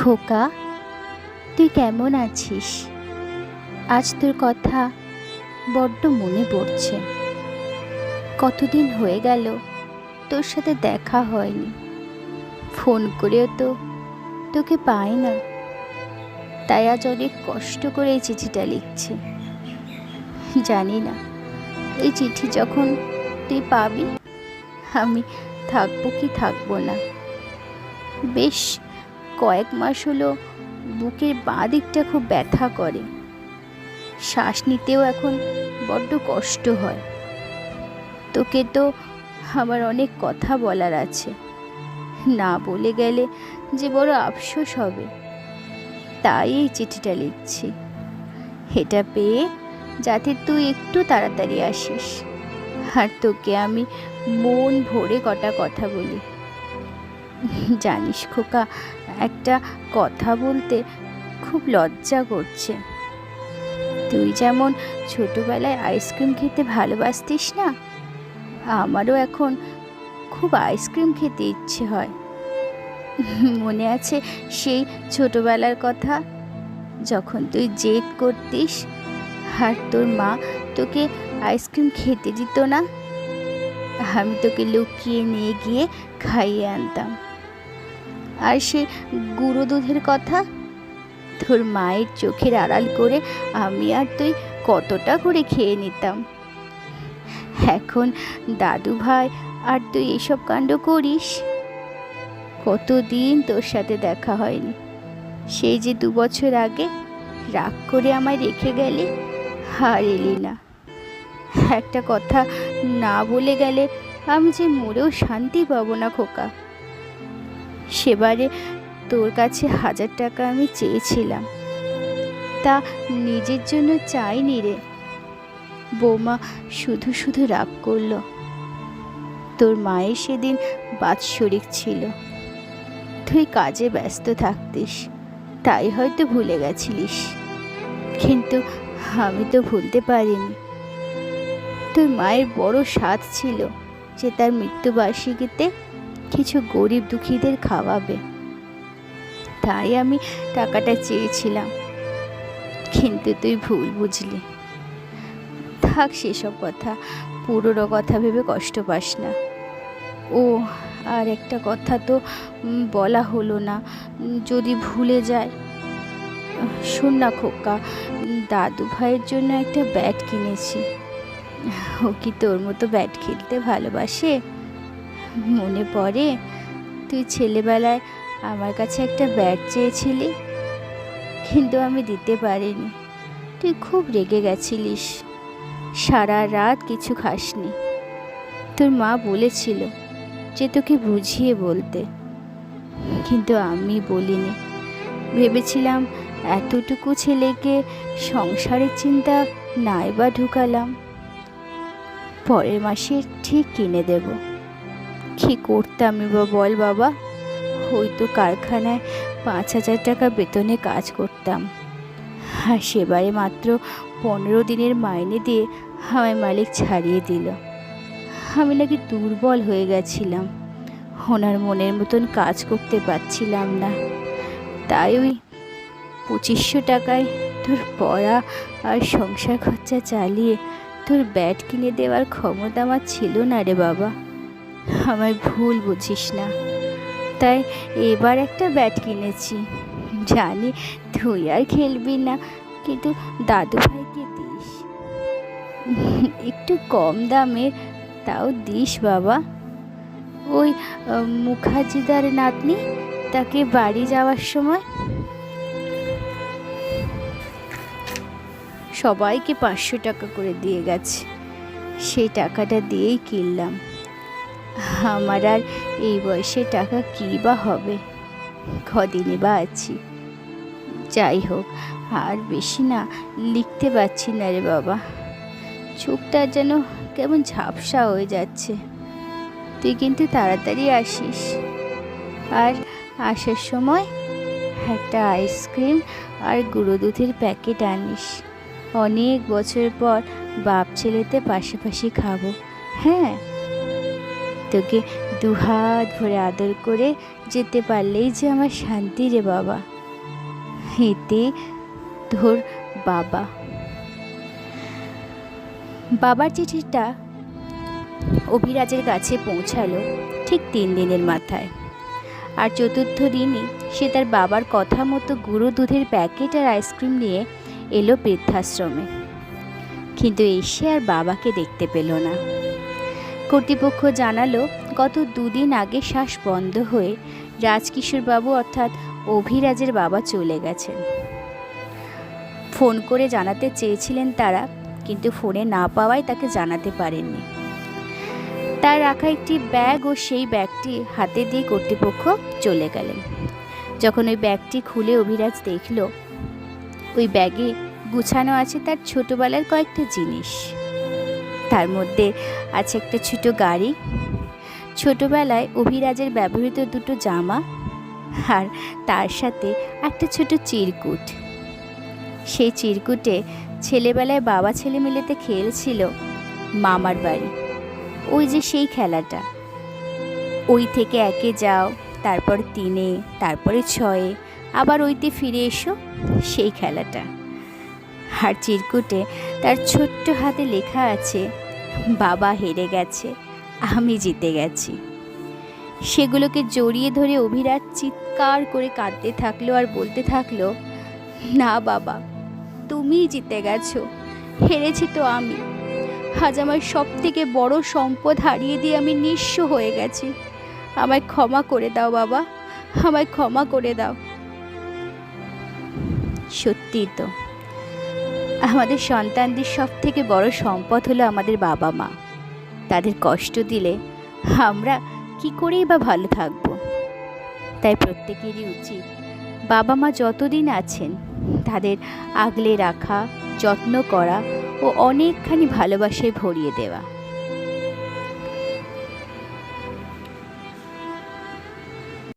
খোকা, তুই কেমন আছিস? আজ তোর কথা বড্ড মনে পড়ছে। কতদিন হয়ে গেল তোর সাথে দেখা হয়নি। ফোন করেও তো তোকে পাই না। তাই আজ অনেক কষ্ট করে এই চিঠিটা লিখছি। জানি না, এই চিঠি যখন তুই পাবি, আমি থাকব কি থাকব না। বেশ কয়েক মাস হলো বুকের বাঁ দিকটা খুব ব্যথা করে। শ্বাস নিতেও এখন বড্ড কষ্ট হয়। তোকে তো আমার অনেক কথা বলার আছে। না বলে গেলে যে বড় আফসোস হবে। তাই এই চিঠিটা লিখছি। এটা পেয়ে যাতে তুই একটু তাড়াতাড়ি আসিস। আর তোকে আমি মন ভরে কটা কথা বলি। জানিস খোকা একটা কথা বলতে খুব লজ্জা করছে। তুই যেমন ছোটবেলায় আইসক্রিম খেতে ভালোবাসতিস না, আমারও এখন খুব আইসক্রিম খেতে ইচ্ছে হয়। মনে আছে সেই ছোটবেলার কথা? যখন তুই জেদ করতিস আর তোর মা তোকে আইসক্রিম খেতে দিত না, আমি তোকে লুকিয়ে নিয়ে গিয়ে খাইয়ে আনতাম। আর সে গুঁড়ো দুধের কথা? তোর মায়ের চোখের আড়াল করে আমি আর তুই কতটা করে খেয়ে নিতাম। এখন দাদু ভাই, আর তুই এসব কাণ্ড করিস? কতদিন তোর সাথে দেখা হয়নি? সেই যে দু বছর আগে রাগ করে আমায় রেখে গেলি? আর এলি না। একটা কথা না বলে গেলে আমি যে মরেও শান্তি পাবো না খোকা। সেবারে তোর কাছে হাজার টাকা আমি চেয়েছিলাম। তা নিজের জন্য চাইনি রে। বৌমা শুধু শুধু রাগ করল। তোর মায়ের সেদিন বাৎসরিক ছিল। তুই কাজে ব্যস্ত থাকতিস। তাই হয়তো ভুলে গেছিলিস। কিন্তু আমি তো ভুলতে পারিনি। তোর মায়ের বড় স্বাদ ছিল যে তার মৃত্যুবার্ষিকীতে কিছু গরিব দুঃখীদের খাওয়াবে। তাই আমি টাকাটা চেয়েছিলাম। কিন্তু তুই ভুল বুঝলি। থাক সেসব কথা, পুরোনো কথা ভেবে কষ্ট পাস না। ও, আর একটা কথা তো বলা হলো না। যদি ভুলে যায়। শোন না খোকা, দাদু ভাইয়ের জন্য একটা ব্যাট কিনেছি। ও কি তোর মতো ব্যাট খেলতে ভালোবাসে? মনে পড়ে? তুই ছেলেবেলায় আমার কাছে একটা ব্যাট চেয়েছিলি, কিন্তু আমি দিতে পারিনি। তুই খুব রেগে গেছিলিস। সারা রাত কিছু খাসনি। তোর মা বলেছিল যে তোকে বুঝিয়ে বলতে। কিন্তু আমি বলিনি। ভেবেছিলাম এতটুকু ছেলেকে সংসারের চিন্তা নাই বা ঢুকালাম। পরের মাসে ঠিক কিনে দেব। কি করতাম বা বল বাবা? হয়তো কারখানায় পাঁচ হাজার টাকা বেতনে কাজ করতাম। আর সেবারে মাত্র পনেরো দিনের মাইনে দিয়ে আমার মালিক ছাড়িয়ে দিল। আমি নাকি দুর্বল হয়ে গেছিলাম। ওনার মনের মতন কাজ করতে পারছিলাম না। তাই ওই পঁচিশশো টাকায় তোর পড়া আর সংসার খরচা চালিয়ে তোর ব্যাট কিনে দেওয়ার ক্ষমতা আমার ছিল না রে বাবা। আমায় ভুল বুঝিস না। তাই এবার একটা ব্যাট কিনেছি। জানি তুই আর খেলবি না, কিন্তু দাদু ভাইকে দিস? একটু কম দামের তাও দিস বাবা। ওই মুখার্জিদার নাতনি তাকে বাড়ি যাওয়ার সময় সবাইকে পাঁচশো টাকা করে দিয়ে গেছে। সেই টাকাটা দিয়েই কিনলাম। আমার আর এই বয়সে টাকা কী বা হবে? কদিনে বা আছি। যাই হোক, আর বেশি না, লিখতে পারছি না রে বাবা। চোখটা যেন কেমন ঝাপসা হয়ে যাচ্ছে। তুই কিন্তু তাড়াতাড়ি আসিস। আর আসার সময় একটা আইসক্রিম আর গুঁড়ো দুধের প্যাকেট আনিস। অনেক বছর পর বাপ ছেলেতে পাশাপাশি খাব। হ্যাঁ তোকে দুহাত ভরে আদর করে যেতে পারলেই যে আমার শান্তি রে বাবা। এতে তোর বাবা। বাবার চিঠিটা অভিরাজের কাছে পৌঁছালো ঠিক তিন দিনের মাথায়। আর চতুর্থ দিনই সে তার বাবার কথা মতো গুঁড়ো দুধের প্যাকেট আর আইসক্রিম নিয়ে এলো বৃদ্ধাশ্রমে। কিন্তু এসে আর বাবাকে দেখতে পেল না। কর্তৃপক্ষ জানালো, গত দুদিন আগে শ্বাস বন্ধ হয়ে রাজকিশোরবাবু অর্থাৎ অভিরাজের বাবা চলে গেছেন। ফোন করে জানাতে চেয়েছিলেন তারা, কিন্তু ফোনে না পাওয়ায় তাকে জানাতে পারেননি। তার রাখা একটি ব্যাগ ও সেই ব্যাগটি হাতে দিয়ে কর্তৃপক্ষ চলে গেলেন। যখন ওই ব্যাগটি খুলে অভিরাজ দেখল, ওই ব্যাগে গুছানো আছে তার ছোটবেলার কয়েকটা জিনিস। তার মধ্যে আছে একটা ছোট গাড়ি। ছোটোবেলায় অভিরাজের ব্যবহৃত দুটো জামা আর তার সাথে একটা ছোট চিরকুট। সেই চিরকুটে ছেলেবেলায় বাবা ছেলে মিলেতে খেলছিল মামার বাড়ি। ওই যে সেই খেলাটা। ওই থেকে একে যাও, তারপর তিনে, তারপরে ছয়ে, আবার ওইতে ফিরে এসো, সেই খেলাটা। আর চিরকুটে তার ছোট্ট হাতে লেখা আছে, বাবা হেরে গেছে, আমি জিতে গেছি। সেগুলোকে জড়িয়ে ধরে অভিরাজ চিৎকার করে কাঁদতে থাকল আর বলতে থাকল, না বাবা, তুমিই জিতে গেছো, হেরেছি তো আমি। আজ আমার সব থেকে বড় সম্পদ হারিয়ে দিয়ে আমি নিঃস্ব হয়ে গেছি। আমায় ক্ষমা করে দাও বাবা, আমায় ক্ষমা করে দাও। সত্যি তো আমাদের সন্তানদের সব থেকে বড় সম্পদ হলো আমাদের বাবা মা। তাদের কষ্ট দিলে আমরা কি করেই বা ভালো থাকব? তাই প্রত্যেকেরই উচিত বাবা মা যতদিন আছেন, তাদের আগলে রাখা, যত্ন করা ও অনেকখানি ভালোবাসায় ভরিয়ে দেওয়া।